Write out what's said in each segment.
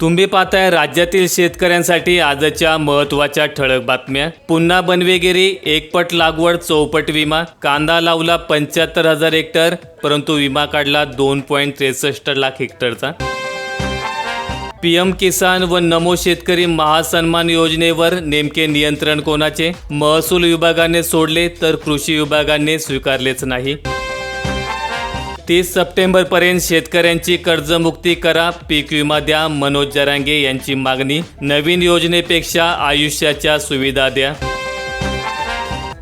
तुम्ही पाहताय राज्यातील शेतकऱ्यांसाठी आजच्या महत्त्वाच्या ठळक बातम्या. पुन्हा बनवेगिरी एकपट लागवड चौपट विमा कांदा लावला पंच्याहत्तर हजार हेक्टर परंतु विमा काढला दोन पॉईंट त्रेसष्ट लाख हेक्टरचा. पीएम किसान व नमो शेतकरी महासन्मान योजनेवर नेमके नियंत्रण कोणाचे? महसूल विभागाने सोडले तर कृषी विभागाने स्वीकारलेच नाही. तीस सप्टेंबरपर्यंत शेतकऱ्यांची कर्जमुक्ती करा पीक विमा द्या मनोज जरांगे यांची मागणी. नवीन योजनेपेक्षा आयुष्याच्या सुविधा द्या.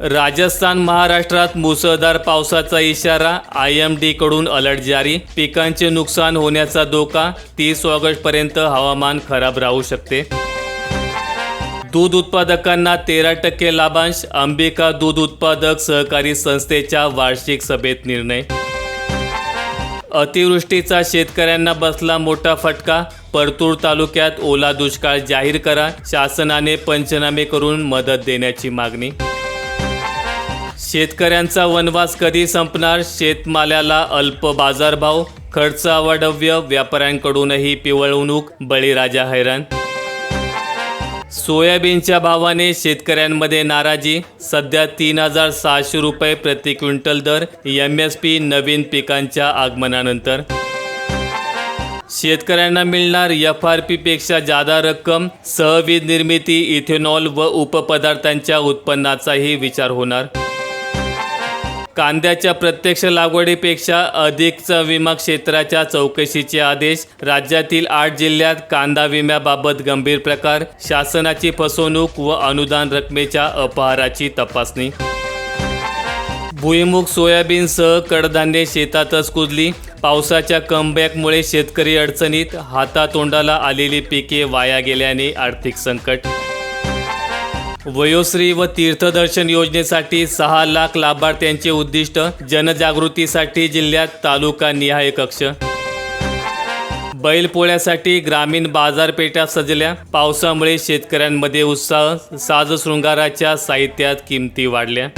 राजस्थान महाराष्ट्रात मुसळधार पावसाचा इशारा आय एमकडून अलर्ट जारी. पिकांचे नुकसान होण्याचा धोका तीस ऑगस्टपर्यंत हवामान खराब राहू शकते. दूध उत्पादकांना तेरा टक्के लाभांश अंबिका दूध उत्पादक सहकारी संस्थेच्या वार्षिक सभेत निर्णय. अतिवृष्टीचा शेतकऱ्यांना बसला मोठा फटका. परतूर तालुक्यात ओला दुष्काळ जाहीर करा. शासनाने पंचनामे करून मदत देण्याची मागणी. शेतकऱ्यांचा वनवास कधी संपणार? शेतमाल्याला अल्प बाजारभाव. खर्च अवाढव्य. व्यापाऱ्यांकडूनही पिवळवणूक. बळीराजा हैराण सोयाबीनच्या भावाने शेतकऱ्यांमध्ये नाराजी. सध्या तीन हजार सहाशे रुपये प्रति क्विंटल दर एम एस पी नवीन पिकांच्या आगमनानंतर. शेतकऱ्यांना मिळणार एफ आर पीपेक्षा जादा रक्कम सहवीज निर्मिती इथेनॉल व उपपदार्थांच्या उत्पन्नाचाही विचार होणार. कांद्याच्या प्रत्यक्ष लागवडीपेक्षा अधिकचा विमा क्षेत्राच्या चौकशीचे आदेश राज्यातील आठ जिल्ह्यात कांदा विम्याबाबत गंभीर प्रकार शासनाची फसवणूक व अनुदान रकमेच्या अपहाराची तपासणी. भुईमुग सोयाबीनसह कडधान्ये शेतातच कुजली. पावसाच्या कमबॅकमुळे शेतकरी अडचणीत हातातोंडाला आलेली पिके वाया गेल्याने आर्थिक संकट. वयोश्री व तीर्थदर्शन योजनेसाठी सहा लाख लाभार्थ्यांचे उद्दिष्ट जनजागृतीसाठी जिल्ह्यात तालुका निहाय कक्ष. बैलपोळ्यासाठी ग्रामीण बाजारपेठा सजल्या. पावसामुळे शेतकऱ्यांमध्ये उत्साह साजशृंगाराच्या साहित्यात किमती वाढल्या.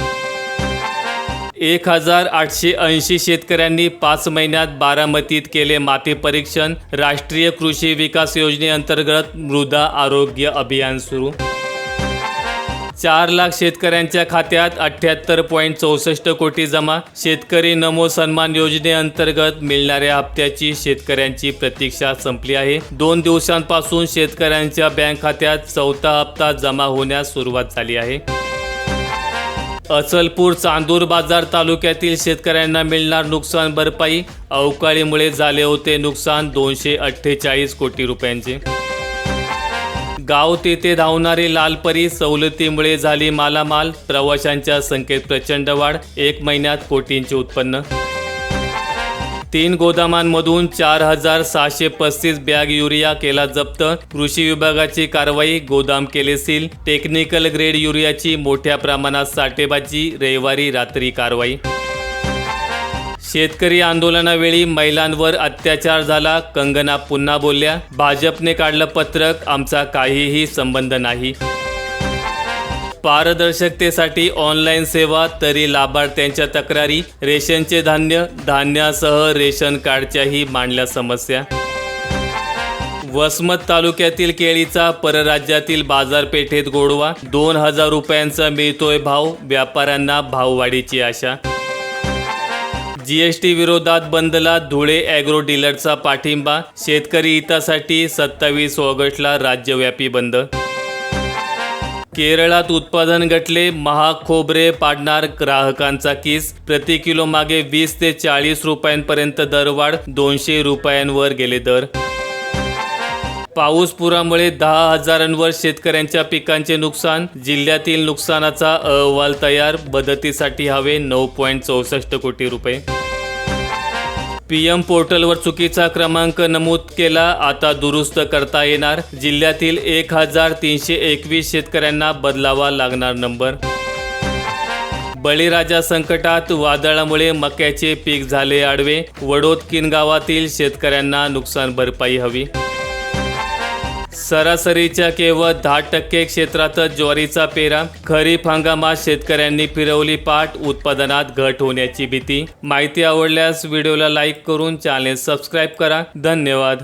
एक हजार आठशे ऐंशी शेतकऱ्यांनी पाच महिन्यात बारामतीत केले माती परीक्षण. राष्ट्रीय कृषी विकास योजनेअंतर्गत मृदा आरोग्य अभियान सुरू. चार लाख शेतकऱ्यांच्या खात्यात अठ्ठ्याहत्तर पॉईंट चौसष्ट कोटी जमा. शेतकरी नमो सन्मान योजनेअंतर्गत मिळणाऱ्या हप्त्याची शेतकऱ्यांची प्रतीक्षा संपली आहे. दोन दिवसांपासून शेतकऱ्यांच्या बँक खात्यात चौथा हप्ता जमा होण्यास सुरुवात झाली आहे. अचलपूर चांदूर बाजार तालुक्यातील शेतकऱ्यांना मिळणार नुकसान भरपाई. अवकाळीमुळे झाले होते नुकसान दोनशे अठ्ठेचाळीस कोटी रुपयांचे. गाव तेथे धावणारी लालपरी सवलतीमुळे झाली मालामाल. प्रवाशांच्या संख्येत प्रचंड वाढ. एक महिन्यात कोटींचे उत्पन्न. तीन गोदामांमधून चार हजार सहाशे पस्तीस बॅग युरिया केला जप्त. कृषी विभागाची कारवाई गोदाम केले सील. टेक्निकल ग्रेड युरियाची मोठ्या प्रमाणात साठेबाजी. रविवारी रात्री कारवाई. शेतकरी आंदोलनावेळी महिलांवर अत्याचार झाला. कंगना पुन्हा बोलल्या भाजपने काढलं पत्रक आमचा काहीही संबंध नाही. पारदर्शकतेसाठी ऑनलाईन सेवा तरी लाभार्थ्यांच्या तक्रारी रेशनचे धान्य धान्यासह रेशन कार्डच्याही मांडल्या समस्या. वसमत तालुक्यातील केळीचा परराज्यातील बाजारपेठेत गोडवा दोन हजार रुपयांचा मिळतोय भाव व्यापाऱ्यांना भाववाढीची आशा. जीएसटी विरोधात बंदला धुळे ॲग्रो डीलरचा पाठिंबा. शेतकरी हितासाठी सत्तावीस ऑगस्टला राज्यव्यापी बंद. केरळात उत्पादन घटले महाग खोबरे पाडणार ग्राहकांचा किस. प्रति किलो मागे वीस ते चाळीस रुपयांपर्यंत दरवाढ दोनशे रुपयांवर गेले दर. पाऊस पुरामुळे दहा हजारांवर शेतकऱ्यांच्या पिकांचे नुकसान. जिल्ह्यातील नुकसानाचा अहवाल तयार मदतीसाठी हवे नऊ पॉईंट चौसष्ट कोटी रुपये. पी एम पोर्टलवर चुकीचा क्रमांक नमूद केला आता दुरुस्त करता येणार. जिल्ह्यातील एक हजार तीनशे एकवीस शेतकऱ्यांना बदलावा लागणार नंबर. बळीराजा संकटात वादळामुळे मक्याचे पीक झाले आडवे. वडोदकीन गावातील शेतकऱ्यांना नुकसान भरपाई हवी. सरासरीच्या केवळ दहा टक्के क्षेत्रातच ज्वारीचा पेरा खरीप हंगामात शेतकऱ्यांनी फिरवली पाठ उत्पादनात घट होण्याची भीती. माहिती आवडल्यास व्हिडिओला लाईक करून चॅनेल सबस्क्राईब करा. धन्यवाद.